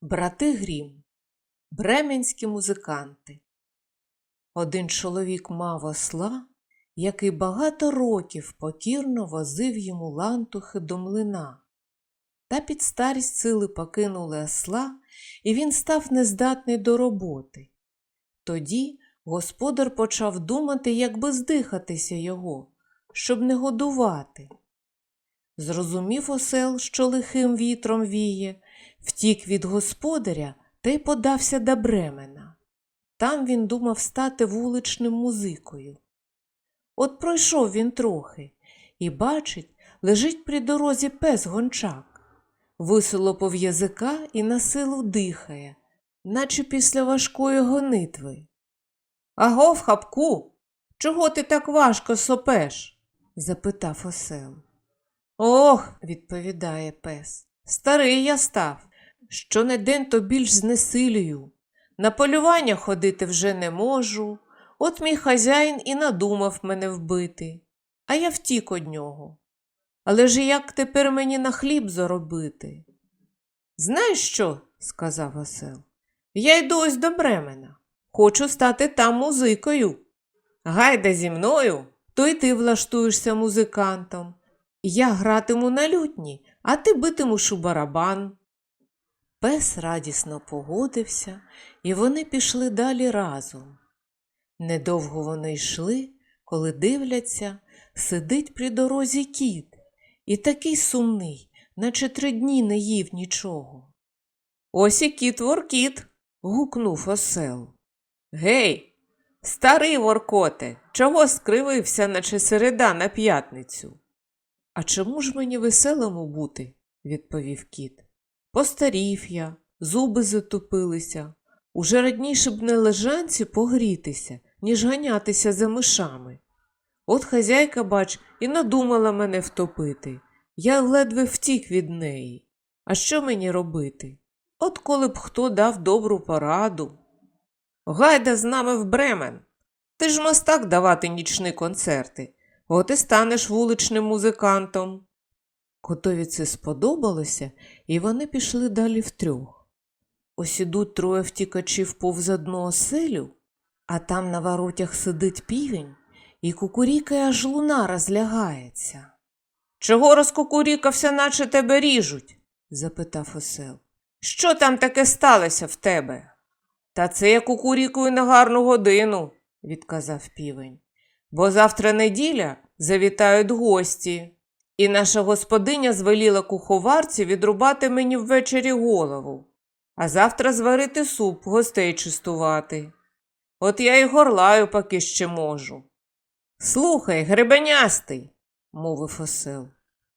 Брати Грім, бременські музиканти. Один чоловік мав осла, який багато років покірно возив йому лантухи до млина. Та під старість сили покинули осла, і він став нездатний до роботи. Тоді господар почав думати, як би здихатися його, щоб не годувати. Зрозумів осел, що лихим вітром віє, втік від господаря та й подався до Бремена. Там він думав стати вуличним музикою. От пройшов він трохи і бачить, лежить при дорозі пес гончак. Висолопав язика і на силу дихає, наче після важкої гонитви. Агов, хапку, чого ти так важко сопеш? запитав осел. Ох, відповідає пес, старий я став. Щонедень то більш знесилюю. На полювання ходити вже не можу. От мій хазяїн і надумав мене вбити, а я втік од нього. Але ж як тепер мені на хліб заробити? Знаєш що? сказав осел. Я йду ось до Бремена. Хочу стати там музикою. Гайда зі мною, то й ти влаштуєшся музикантом. Я гратиму на лютні, а ти битимеш у барабан. Пес радісно погодився, і вони пішли далі разом. Недовго вони йшли, коли дивляться, сидить при дорозі кіт, і такий сумний, наче три дні не їв нічого. Ось і кіт воркіт. гукнув осел. Гей, старий воркоте, чого скривився, наче середа на п'ятницю? А чому ж мені веселому бути? відповів кіт. Постарів я, зуби затупилися. Уже радніше б на лежанці погрітися, ніж ганятися за мишами. От хазяйка, бач, і надумала мене втопити. Я ледве втік від неї. А що мені робити? От коли б хто дав добру пораду. Гайда з нами в Бремен. Ти ж мастак давати нічні концерти. От і станеш вуличним музикантом. Котові це сподобалося, і вони пішли далі втрьох. Ось ідуть троє втікачів повз одну оселю, а там на воротях сидить півень і кукурікає, аж луна розлягається. Чого розкукурікався, наче тебе ріжуть? запитав осел. Що там таке сталося в тебе? Та це я кукурікую на гарну годину, відказав півень. Бо завтра неділя завітають гості, і наша господиня звеліла куховарці відрубати мені ввечері голову, а завтра зварити суп, гостей чистувати. От я й горлаю, поки ще можу. Слухай, гребенястий, мовив осел.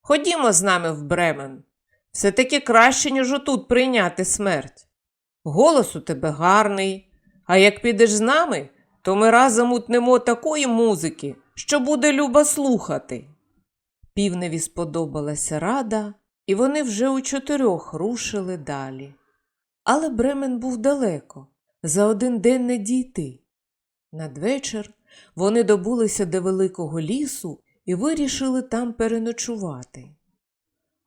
Ходімо з нами в Бремен. Все таки краще, ніж отут прийняти смерть. Голос у тебе гарний, а як підеш з нами, то ми разом утнемо такої музики, що буде люба слухати. Півневі сподобалася рада, і вони вже у чотирьох рушили далі. Але Бремен був далеко, за один день не дійти. Надвечір вони добулися до великого лісу і вирішили там переночувати.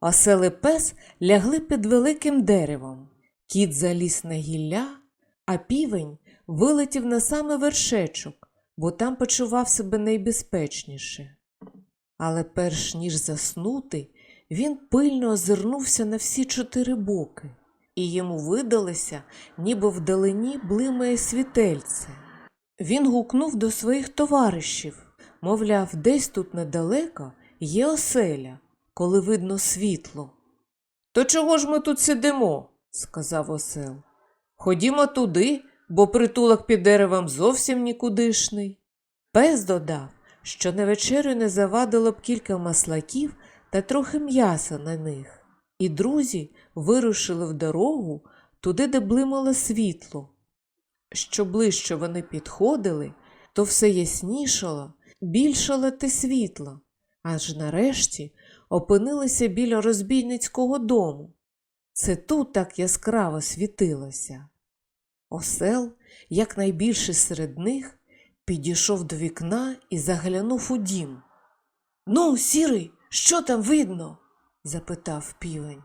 Осел і пес лягли під великим деревом. Кіт заліз на гілля, а півень вилетів на саме вершечок, бо там почував себе найбезпечніше. Але перш ніж заснути, він пильно озирнувся на всі чотири боки, і йому видалося, ніби вдалині блимає світельце. Він гукнув до своїх товаришів, мовляв, десь тут недалеко є оселя, коли видно світло. То чого ж ми тут сидимо? сказав осел. Ходімо туди, бо притулок під деревом зовсім нікудишний. Пес додав, що на вечерю не завадило б кілька маслаків та трохи м'яса на них, і друзі вирушили в дорогу туди, де блимало світло. Що ближче вони підходили, то все яснішало, більшало те світло, аж нарешті опинилися біля розбійницького дому. Це тут так яскраво світилося. Осел, якнайбільше серед них, підійшов до вікна і заглянув у дім. Ну, сірий, що там видно? запитав півень.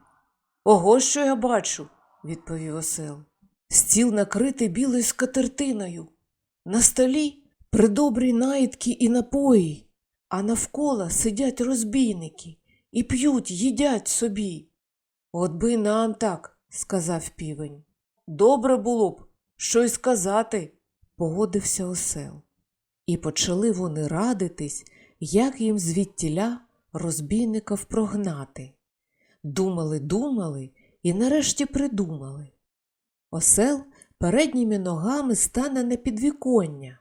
Ого, що я бачу, відповів осел. Стіл накритий білою скатертиною. На столі придобрі наїдки і напої, а навколо сидять розбійники і п'ють, їдять собі. От би нам так, сказав півень. Добре було б, що й сказати, погодився осел. І почали вони радитись, як їм звідтіля розбійників прогнати. Думали, думали і нарешті придумали. Осел передніми ногами стане на підвіконня,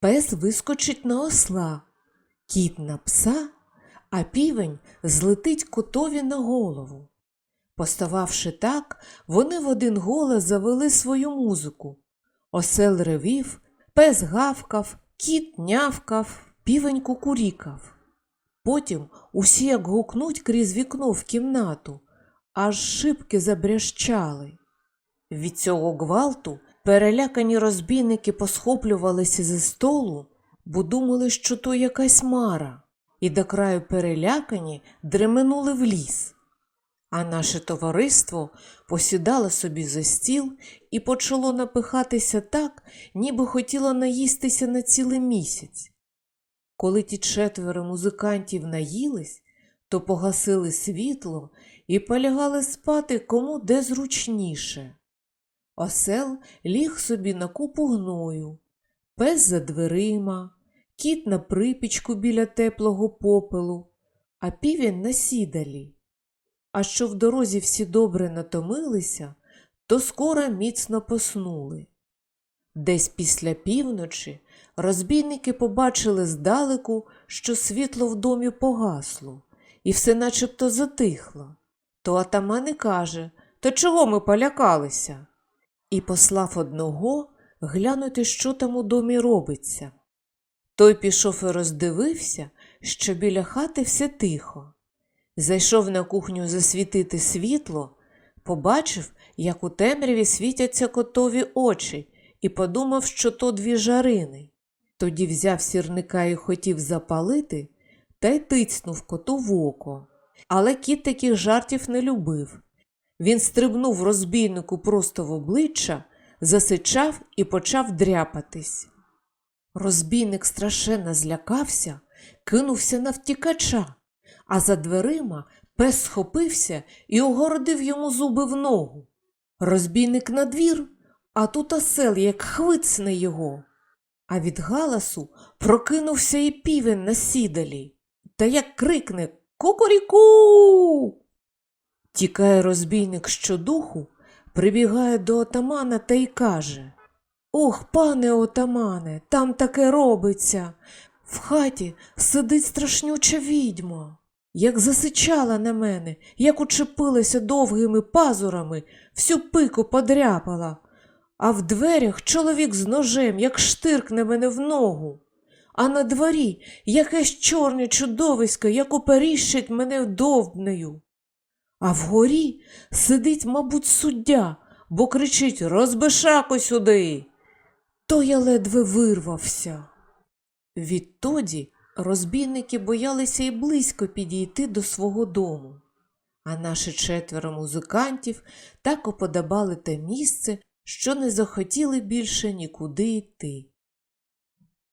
пес вискочить на осла, кіт на пса, а півень злетить котові на голову. Постававши так, вони в один голос завели свою музику. Осел ревів, пес гавкав, кіт нявкав, півень кукурікав. Потім усі як гукнуть крізь вікно в кімнату, аж шибки забрящали. Від цього гвалту перелякані розбійники посхоплювалися зі столу, бо думали, що то якась мара, і до краю перелякані дременули в ліс. А наше товариство посідало собі за стіл і почало напихатися так, ніби хотіло наїстися на цілий місяць. Коли ті четверо музикантів наїлись, то погасили світло і полягали спати кому де зручніше. Осел ліг собі на купу гною, пес за дверима, кіт на припічку біля теплого попелу, а півень на сідалі. А що в дорозі всі добре натомилися, то скоро міцно поснули. Десь після півночі розбійники побачили здалеку, що світло в домі погасло, і все начебто затихло. То атаман і каже То чого ми полякалися? І послав одного глянути, що там у домі робиться. Той пішов і роздивився, що біля хати все тихо. Зайшов на кухню засвітити світло, побачив, як у темряві світяться котові очі, і подумав, що то дві жарини. Тоді взяв сірника і хотів запалити, та й тицнув коту в око. Але кіт таких жартів не любив. Він стрибнув розбійнику просто в обличчя, засичав і почав дряпатись. Розбійник страшенно злякався, кинувся на втікача, а за дверима пес схопився і огородив йому зуби в ногу. Розбійник на двір, а тут осел, як хвицне його. А від галасу прокинувся і півень на сідалі, та як крикне Кукуріку. Тікає розбійник щодуху, прибігає до отамана та й каже Ох, пане отамане, там таке робиться. В хаті сидить страшнюча відьма. Як засичала на мене, як учепилася довгими пазурами, всю пику подряпала, а в дверях чоловік з ножем, як штиркне мене в ногу. А на дворі якесь чорне чудовисько, як оперіщить мене довбнею. А вгорі сидить, мабуть, суддя, бо кричить Розбишаку сюди. То я ледве вирвався. Відтоді розбійники боялися й близько підійти до свого дому, а наші четверо музикантів так уподобали те місце, що не захотіли більше нікуди йти.